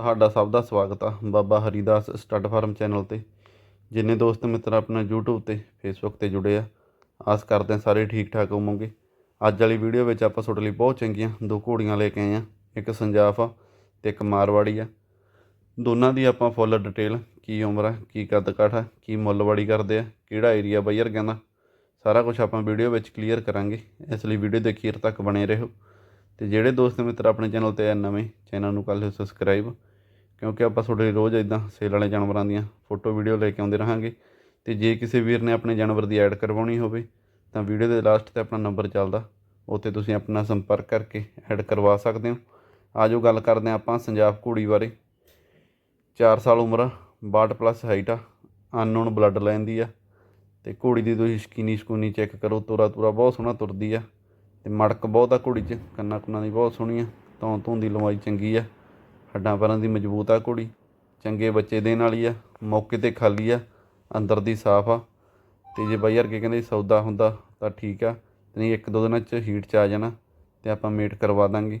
ਤੁਹਾਡਾ ਸਭ ਦਾ ਸਵਾਗਤ ਆ Baba Haridas stud farm channel ਤੇ। ਜਿੰਨੇ ਦੋਸਤ ਮਿੱਤਰ ਆਪਣਾ YouTube ਤੇ, Facebook ਤੇ ਜੁੜੇ ਆ, ਆਸ ਕਰਦੇ ਹਾਂ ਸਾਰੇ ਠੀਕ ਠਾਕ ਹੋਵੋਗੇ। ਅੱਜ ਵਾਲੀ ਵੀਡੀਓ ਵਿੱਚ ਆਪਾਂ ਤੁਹਾਡੇ ਲਈ ਬਹੁਤ ਚੰਗੀਆਂ ਦੋ ਘੋੜੀਆਂ ਲੈ ਕੇ ਆਏ ਆ ਇੱਕ ਸੰਜਾਫ ਆ ਤੇ ਇੱਕ ਮਾਰਵਾੜੀ ਆ। ਦੋਨਾਂ ਦੀ ਆਪਾਂ ਫੁੱਲ ਡਿਟੇਲ ਕੀ ਉਮਰ ਆ, ਕੀ ਕੱਦ ਕਾਠ ਆ, ਕੀ ਮੁੱਲਵਾੜੀ ਕਰਦੇ ਆ, ਕਿਹੜਾ ਏਰੀਆ ਬਈ ਕਹਿੰਦਾ ਸਾਰਾ ਕੁਝ ਆਪਾਂ ਵੀਡੀਓ ਵਿੱਚ ਕਲੀਅਰ ਕਰਾਂਗੇ। ਇਸ ਲਈ ਵੀਡੀਓ ਦੇ ਅਖੀਰ ਤੱਕ ਬਣੇ ਰਹੋ। ਤੇ ਜਿਹੜੇ ਦੋਸਤ ਮਿੱਤਰ ਆਪਣੇ ਚੈਨਲ ਤੇ ਆ ਨਵੇਂ, ਚੈਨਲ ਨੂੰ ਕਰ ਲਿਓ ਸਬਸਕ੍ਰਾਈਬ ਕਿਉਂਕਿ ਆਪਾਂ ਤੁਹਾਡੇ ਲਈ ਰੋਜ਼ ਇਦਾਂ ਸੇਲ ਵਾਲੇ ਜਾਨਵਰਾਂ ਦੀਆਂ ਫੋਟੋ, ਵੀਡੀਓ ਲੈ ਕੇ ਆਉਂਦੇ ਰਹਾਂਗੇ। ਤੇ ਜੇ ਕਿਸੇ ਵੀਰ ਨੇ ਆਪਣੇ ਜਾਨਵਰ ਦੀ ਐਡ ਕਰਵਾਉਣੀ ਹੋਵੇ, ਤਾਂ ਵੀਡੀਓ ਦੇ ਲਾਸਟ ਤੇ ਆਪਣਾ ਨੰਬਰ ਚੱਲਦਾ। ਉੱਥੇ ਤੁਸੀਂ ਆਪਣਾ ਸੰਪਰਕ ਕਰਕੇ ਐਡ ਕਰਵਾ ਸਕਦੇ ਹੋ। ਆਜੋ ਗੱਲ ਕਰਦੇ ਹਾਂ ਆਪਾਂ ਸੰਜਾਬ ਘੋੜੀ ਬਾਰੇ। 4 ਸਾਲ ਉਮਰ 62 ਪਲੱਸ ਹਾਈਟ ਆ ਅਨਨੋਨ ਬਲੱਡ ਲਾਈਨ ਦੀ ਆ। ਤੇ ਘੋੜੀ ਦੀ ਤੁਸੀਂ ਸ਼ਕੀਨੀ ਸ਼ਕੂਨੀ ਚੈੱਕ ਕਰੋ, ਤੋਰਾ ਤੋਰਾ ਬਹੁਤ ਸੋਹਣਾ ਤੁਰਦੀ ਆ। ਤੇ ਮੜਕ ਬਹੁਤ ਆ ਘੋੜੀ 'ਚ, ਕੰਨਾਂ ਕੁੰਨਾਂ ਦੀ ਬਹੁਤ ਸੋਹਣੀ ਆ ਧੌਂ ਧੂੰ ਦੀ ਲੰਬਾਈ ਚੰਗੀ ਆ। ਹੱਡਾਂ ਪੈਰਾਂ ਦੀ ਮਜ਼ਬੂਤ ਆ ਘੋੜੀ ਚੰਗੇ ਬੱਚੇ ਦੇਣ ਵਾਲੀ ਆ ਮੌਕੇ ਤੇ ਖਾਲੀ ਆ ਅੰਦਰ ਦੀ ਸਾਫ਼ ਆ। ਤੇ ਜੇ ਬਾਈ ਵਰਗੇ ਕਹਿੰਦੇ ਸੌਦਾ ਹੁੰਦਾ ਤਾਂ ਠੀਕ ਆ ਨਹੀਂ ਇੱਕ ਦੋ ਦਿਨਾਂ 'ਚ ਹੀਟ 'ਚ ਆ ਜਾਣਾ ਤੇ ਆਪਾਂ ਮੇਟ ਕਰਵਾ ਦਾਂਗੇ।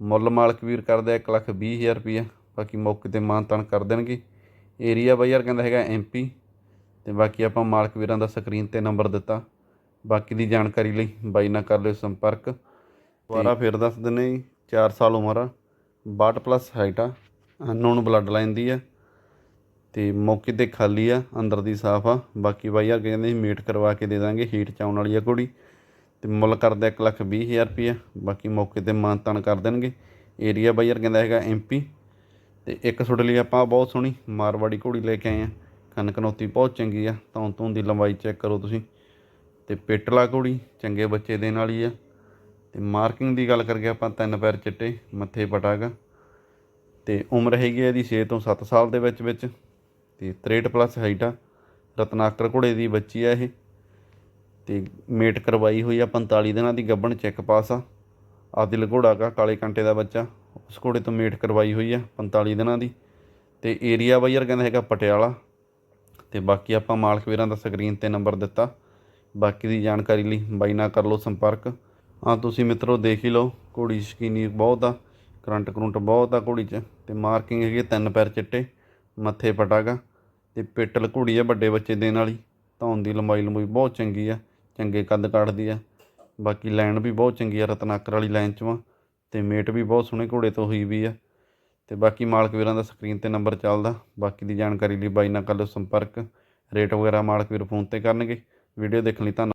ਮੁੱਲ ਮਾਲਕ ਵੀਰ ਕਰਦਾ ਇੱਕ ਲੱਖ ਵੀਹ ਹਜ਼ਾਰ ਰੁਪਈਆ ਬਾਕੀ ਮੌਕੇ ਤੇ ਮਾਨ ਤਾਨ ਕਰ ਦੇਣਗੇ। ਏਰੀਆ ਬਾਈ ਯਾਰ ਕਹਿੰਦਾ ਹੈਗਾ ਐਮਪੀ ਤੇ ਬਾਕੀ ਆਪਾਂ ਮਾਲਕ ਵੀਰਾਂ ਦਾ ਸਕਰੀਨ ਤੇ ਨੰਬਰ ਦਿੱਤਾ। ਬਾਕੀ ਦੀ ਜਾਣਕਾਰੀ ਲਈ ਬਾਈ ਨਾਲ ਕਰ ਲਿਓ ਸੰਪਰਕ। ਦੁਬਾਰਾ ਫਿਰ ਦੱਸ ਜੀ 4 ਸਾਲ ਉਮਰ ਆ। 62 ਪਲੱਸ ਹਾਈਟ ਆ। ਅਨਨੋਨ ਬਲੱਡ ਲਾਈਨ ਦੀ ਆ ਤੇ ਮੌਕੇ ਤੇ ਖਾਲੀ ਆ, ਅੰਦਰ ਦੀ ਸਾਫ਼ ਆ। ਬਾਕੀ ਬਾਈ ਯਾਰ ਕਹਿੰਦੇ ਸੀ ਮੀਟ ਕਰਵਾ ਕੇ ਦੇ ਦਾਂਗੇ ਹੀਟ ਚ ਆਉਣ ਵਾਲੀ ਆ ਘੋੜੀ ਤੇ ਮੁੱਲ ਕਰਦਾ ਇੱਕ ਲੱਖ ਵੀਹ ਹਜ਼ਾਰ ਰੁਪਈਆ। ਬਾਕੀ ਮੌਕੇ ਤੇ ਮਾਨ ਤਾਨ ਕਰ ਦੇਣਗੇ। ਏਰੀਆ ਬਾਈ ਯਾਰ ਕਹਿੰਦਾ ਹੈਗਾ ਐਮਪੀ ਤੇ ਇੱਕ ਤੁਹਾਡੇ ਲਈ ਆਪਾਂ ਬਹੁਤ ਸੋਹਣੀ ਮਾਰਵਾੜੀ ਘੋੜੀ ਲੈ ਕੇ ਆਏ ਆ। ਕੰਨ ਕਨੌਤੀ ਬਹੁਤ ਚੰਗੀ ਆ। ਧੌਂ ਧੂੰ ਦੀ ਲੰਬਾਈ ਚੈੱਕ ਕਰੋ ਤੁਸੀਂ। ਤੇ ਪਿੱਟਲਾ ਘੋੜੀ ਚੰਗੇ ਬੱਚੇ ਦੇਣ ਵਾਲੀ ਆ। ਤੇ ਮਾਰਕਿੰਗ ਦੀ ਗੱਲ ਕਰਕੇ ਆਪਾਂ ਤਿੰਨ ਪੈਰ ਚਿੱਟੇ, ਮੱਥੇ ਪਟਾਗਾ ਤੇ ਉਮਰ ਹੈਗੀ ਆ ਇਹਦੀ 6 ਤੋਂ 7 ਸਾਲ ਦੇ ਵਿੱਚ ਵਿੱਚ। ਤੇ 63 ਪਲੱਸ ਹਾਈਟ ਆ। ਰਤਨਾਕਰ ਘੋੜੇ ਦੀ ਬੱਚੀ ਆ ਇਹ। ਤੇ ਮੇਟ ਕਰਵਾਈ ਹੋਈ ਆ 45 ਦਿਨਾਂ ਦੀ ਗੱਬਣ ਚੈੱਕ ਪਾਸ ਆ। ਆਦਿਲ ਘੋੜਾ ਕਾ ਕਾਲੇ ਕੰਟੇ ਦਾ ਬੱਚਾ। ਉਸ ਘੋੜੇ ਤੋਂ ਮੇਟ ਕਰਵਾਈ ਹੋਈ ਆ 45 ਦਿਨਾਂ ਦੀ। ਤੇ ਏਰੀਆ ਬਾਈਰ ਕਹਿੰਦਾ ਹੈਗਾ ਪਟਿਆਲਾ। ਤੇ ਬਾਕੀ ਆਪਾਂ ਮਾਲਕ ਵੀਰਾਂ ਦਾ ਸਕਰੀਨ ਤੇ ਨੰਬਰ ਦਿੱਤਾ। ਬਾਕੀ ਦੀ ਜਾਣਕਾਰੀ ਲਈ ਬਾਈ ਨਾਲ ਕਰ ਲਓ ਸੰਪਰਕ। ਹਾਂ, ਤੁਸੀਂ ਮਿੱਤਰੋ ਦੇਖ ਹੀ ਲਓ, ਘੋੜੀ ਸ਼ਕੀਨੀ ਬਹੁਤ ਆ, ਕਰੰਟ ਕਰੰਟ ਬਹੁਤ ਆ ਘੋੜੀ 'ਚ, ਤੇ ਮਾਰਕਿੰਗ ਹੈਗੀ ਤਿੰਨ ਪੈਰ ਚਿੱਟੇ, ਮੱਥੇ ਪਟਾਗਾ ਤੇ ਪੇਟਲ ਘੋੜੀ ਆ ਵੱਡੇ ਬੱਚੇ ਦੇਣ ਵਾਲੀ, ਧੌਣ ਦੀ ਲੰਬਾਈ ਲੰਬਾਈ ਬਹੁਤ ਚੰਗੀ ਆ, ਚੰਗੇ ਕੱਦ ਕੱਢਦੀ ਆ, ਬਾਕੀ ਲਾਈਨ ਵੀ ਬਹੁਤ ਚੰਗੀ ਆ, ਰਤਨਾਕਰ ਵਾਲੀ ਲਾਈਨ 'ਚ ਵਾ, ਤੇ ਮੇਟ ਵੀ ਬਹੁਤ ਸੋਹਣੇ ਘੋੜੇ ਤੋਂ ਹੋਈ ਵੀ ਆ, ਤੇ ਬਾਕੀ ਮਾਲਕ ਵੀਰਾਂ ਦਾ ਸਕਰੀਨ ਤੇ ਨੰਬਰ ਚੱਲਦਾ, ਬਾਕੀ ਦੀ ਜਾਣਕਾਰੀ ਲਈ ਬਾਈ ਨਾਲ ਕਰ ਲਓ ਸੰਪਰਕ, ਰੇਟ ਵਗੈਰਾ ਮਾਲਕ ਵੀਰ ਫੋਨ ਤੇ ਕਰਨਗੇ, ਵੀਡੀਓ ਦੇਖਣ ਲਈ ਧੰਨਵਾਦ।